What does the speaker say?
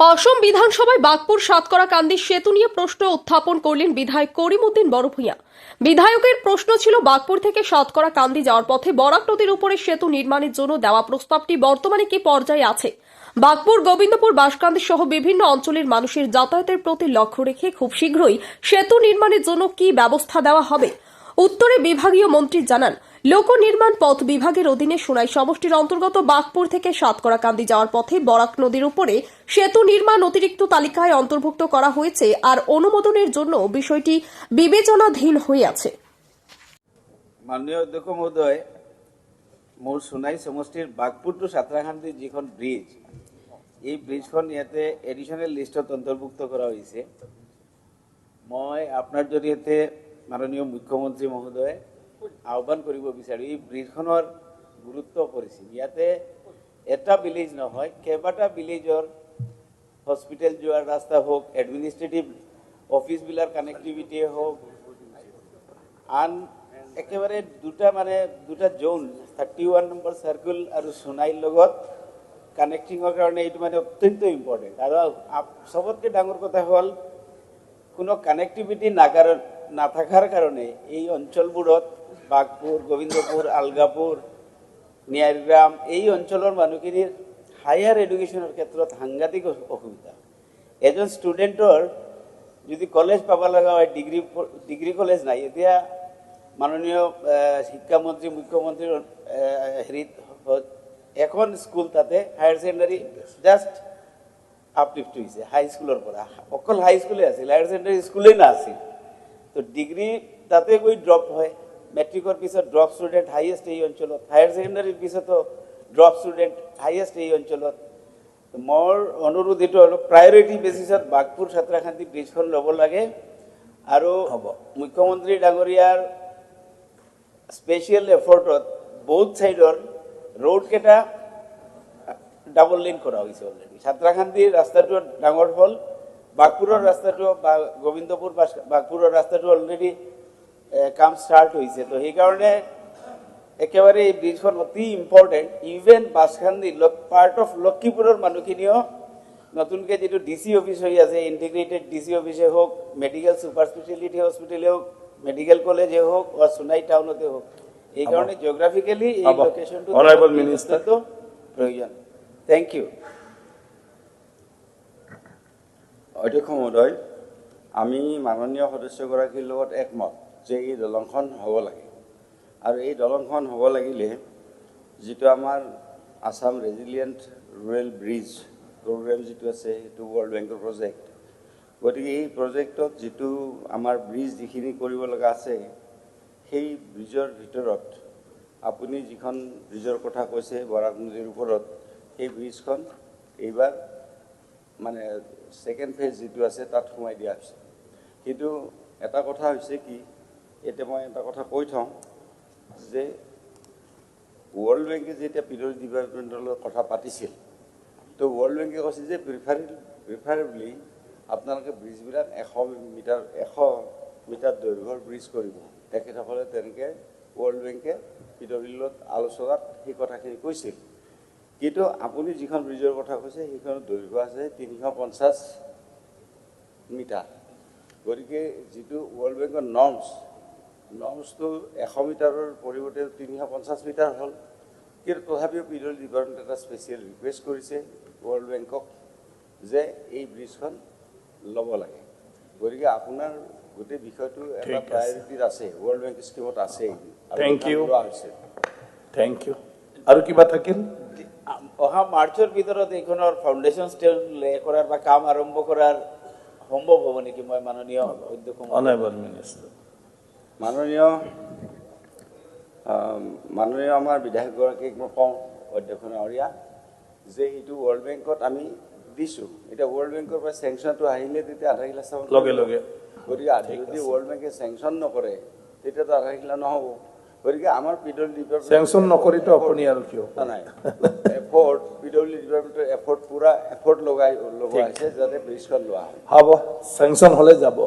অসম বিধানসভায় বাগপুর, সাতকরা, কান্দি সেতু নিয়ে প্রশ্ন উত্থাপন করলেন বিধায়ক করিমউদ্দিন বড়ভূঁইয়া বিধায়কের প্রশ্ন ছিল, বাগপুর থেকে সাতকরা, কান্দি যাওয়ার পথে বরাক নদীর উপরে সেতু নির্মাণের জন্য দেওয়া প্রস্তাবটি বর্তমানে কি পর্যায়ে আছে? বাগপুর, গোবিন্দপুর বাসকান্দি সহ বিভিন্ন অঞ্চলের মানুষের যাতায়াতের প্রতি লক্ষ্য রেখে খুব শীঘ্রই সেতু নির্মাণের জন্য কি ব্যবস্থা দেওয়া হবে? উত্তরে বিভাগীয় মন্ত্রী জানান লোক নির্মাণ পথ বিভাগের অধীনে সোনাই সমষ্টির অন্তর্গত বাগপুর থেকে সাতকরাকান্দি যাওয়ার পথে বরাক নদীর উপরে সেতু নির্মাণ অতিরিক্ত তালিকায় অন্তর্ভুক্ত করা হয়েছে আর অনুমোদনের জন্য বিষয়টি বিবেচনাধীন হয়ে আছে। মাননীয় অধ্যক্ষ মহোদয় মোৰ সমষ্টিৰ টু সাঁতৰাখান্দি যিখন ব্ৰিজ এই ব্ৰিজখন ইয়াতে এডিশ্যনেল লিষ্টত অন্তৰ্ভুক্ত কৰা হৈছে মই আপোনাৰ জৰিয়তে মাননীয় মুখ্যমন্ত্ৰী মহোদয়ে আহ্বান কৰিব বিচাৰোঁ এই ব্ৰিজখনৰ গুৰুত্ব পৰিছিল। ইয়াতে এটা ভিলেজ নহয় কেইবাটা ভিলেজৰ হস্পিটেল যোৱাৰ ৰাস্তা হওক এডমিনিষ্ট্ৰেটিভ অফিচবিলাক কানেক্টিভিটিয়ে হওক আন একেবাৰে দুটা মানে দুটা zone thirty one number circle আৰু সোণাইৰ লগত কানেক্টিঙৰ কাৰণে এইটো মানে অত্যন্ত ইম্পৰ্টেণ্ট আৰু চবতকৈ ডাঙৰ কথা হ'ল কোনো কানেক্টিভিটি নাকাৰ নাথাকাৰ কাৰণে এই অঞ্চলবোৰত বাঘপুৰ গোবিন্দপুৰ আলগাপুৰ নিয়াৰগ্ৰাম এই অঞ্চলৰ মানুহখিনিৰ হায়াৰ এডুকেশ্যনৰ ক্ষেত্ৰত সাংঘাতিক অসুবিধা। এজন ষ্টুডেণ্টৰ যদি কলেজ পাব লগা হয় ডিগ্ৰী ডিগ্ৰী কলেজ নাই, এতিয়া মাননীয় শিক্ষামন্ত্ৰী মুখ্যমন্ত্ৰীৰ হেৰিত এখন স্কুল তাতে হায়াৰ ছেকেণ্ডাৰী জাষ্ট আপলিফ্ট হৈছে হাইস্কুলৰ পৰা। অকল হাইস্কুলে আছিল হায়াৰ ছেকেণ্ডাৰী স্কুলেই নাছিল। তো ডিগ্ৰী তাতে গৈ ড্ৰপ হয়। মেট্ৰিকৰ পিছত ড্ৰপ ষ্টুডেণ্ট হাইয়েষ্ট এই অঞ্চলত হায়াৰ ছেকেণ্ডাৰীৰ পিছতো ড্ৰপ ষ্টুডেণ্ট হাইয়েষ্ট এই অঞ্চলত মোৰ অনুৰোধ এইটো অলপ প্ৰায়ৰিটি বেচিছত বাঘপুৰ ছাত্ৰাখান্তি ব্ৰিজখন ল'ব লাগে আৰু হ'ব মুখ্যমন্ত্ৰী ডাঙৰীয়াৰ স্পেচিয়েল এফৰ্টত বহুত ছাইডৰ ৰোডকেইটা ডাবল লেন কৰা হৈছে অলৰেডি ছাত্ৰাখান্তিৰ ৰাস্তাটো ডাঙৰ হ'ল বাঘপুৰৰ ৰাস্তাটো বা গোবিন্দপুৰ বাঘপুৰৰ ৰাস্তাটো অলৰেডি কাম ষ্টাৰ্ট হৈছে তো সেইকাৰণে একেবাৰে এই ব্ৰিজখন অতি ইম্পৰ্টেণ্ট ইভেন বাছখান্দি পাৰ্ট অফ লক্ষীপুৰৰ মানুহখিনিও নতুনকৈ যিটো ডি চি অফিচ হৈ আছে ইণ্টিগ্ৰেটেড ডি চি অফিচে হওক মেডিকেল ছুপাৰ স্পেচিয়েলিটি হস্পিটেলে হওক মেডিকেল কলেজে হওক বা সোনাই টাউনতে হওক। এইকাৰণে জিঅ'গ্ৰাফিকেলি এই হ'ব। লোকেশ্যনটো Minister. প্ৰয়োজন থেংক ইউ অধ্যক্ষ মহোদয় আমি মাননীয় সদস্যগৰাকীৰ লগত একমত। যে এই দলংখন হ'ব লাগে। আৰু এই দলংখন হ'ব লাগিলে যিটো আমাৰ Assam resilient rural bridge programme যিটো আছে সেইটো ৱৰ্ল্ড বেংকৰ প্ৰজেক্ট গতিকে এই প্ৰজেক্টত যিটো আমাৰ ব্ৰিজ যিখিনি কৰিব লগা আছে সেই ব্ৰিজৰ ভিতৰত আপুনি যিখন ব্ৰিজৰ কথা কৈছে বৰাক নদীৰ ওপৰত সেই ব্ৰিজখন এইবাৰ মানে ছেকেণ্ড ফেজ যিটো আছে তাত সোমাই দিয়া হৈছে। কিন্তু এটা কথা হৈছে কি এতিয়া মই এটা কথা কৈ থওঁ যে ৱৰ্ল্ড বেংকে যেতিয়া পি ডব্লিউ ডিপাৰ্টমেণ্টৰ লগত কথা পাতিছিল তো ৱৰ্ল্ড বেংকে কৈছে যে প্ৰিফাৰি প্ৰিফাৰেবলি আপোনালোকে ব্ৰিজবিলাক এশ মিটাৰ এশ মিটাৰ দৈৰ্ঘ্যৰ ব্ৰিজ কৰিব। তেখেতসকলে তেনেকৈ ৱৰ্ল্ড বেংকে পি ডব্লিউৰ লগত আলোচনাত সেই কথাখিনি কৈছিল। কিন্তু আপুনি যিখন ব্ৰিজৰ কথা কৈছে সেইখনৰ দৈৰ্ঘ্য আছে তিনিশ পঞ্চাছ মিটাৰ। গতিকে যিটো ৱৰ্ল্ড বেংকৰ নৰ্মছ নৰ্মছটো এশ মিটাৰৰ পৰিৱৰ্তে তিনিশ পঞ্চাছ মিটাৰ হ'ল। কিন্তু তথাপিও পি ডব্লিউ ডিপাৰ্টমেণ্ট এটা স্পেচিয়েল ৰিকুৱেষ্ট কৰিছে ৱৰ্ল্ড বেংকক যে এই ব্ৰিজখন ল'ব লাগে। গতিকে আপোনাৰ গোটেই বিষয়টো এটা। প্ৰায়ৰিটিত আছে। ৱৰ্ল্ড বেংক স্কিমত আছে. লোৱা হৈছে। থেংক ইউ আৰু কিবা থাকিল? অহা মাৰ্চৰ ভিতৰত এইখনৰ ফাউণ্ডেশ্যন ষ্টেজ লে কৰাৰ বা কাম আৰম্ভ কৰাৰ সম্ভৱ হ'ব নেকি? মই মাননীয় অধ্যক্ষ? অনাৰেবল মিনিষ্টাৰ মাননীয় মাননীয় আমাৰ বিধায়কগৰাকীক মই কওঁ অধ্যক্ষ ডাঙৰীয়া যে এইটো ৱৰ্ল্ড বেংকত আমি দিছোঁ। এতিয়া ৱৰ্ল্ড বেংকৰ পৰা চেংচনটো আহিলে তেতিয়া আধাৰশিলা স্থাপন কৰিব। লগে লগে। গতিকে যদি ৱৰ্ল্ড বেংকে চেংচন নকৰে তেতিয়াতো আধাৰশিলা নহ'ব। গতিকে আমাৰ পি ডব্লিউ ডিপাৰ্টমেণ্ট চেংচন নকৰিতো আপুনি আৰু কিয় নাই এফৰ্ট পি ডব্লিউ ডিপাৰ্টমেণ্টৰ এফৰ্ট পূৰা এফৰ্ট লগাই লগোৱা হৈছে যাতে ব্ৰিজখন লোৱা হয়। হ'ব চেংচন হ'লে যাব।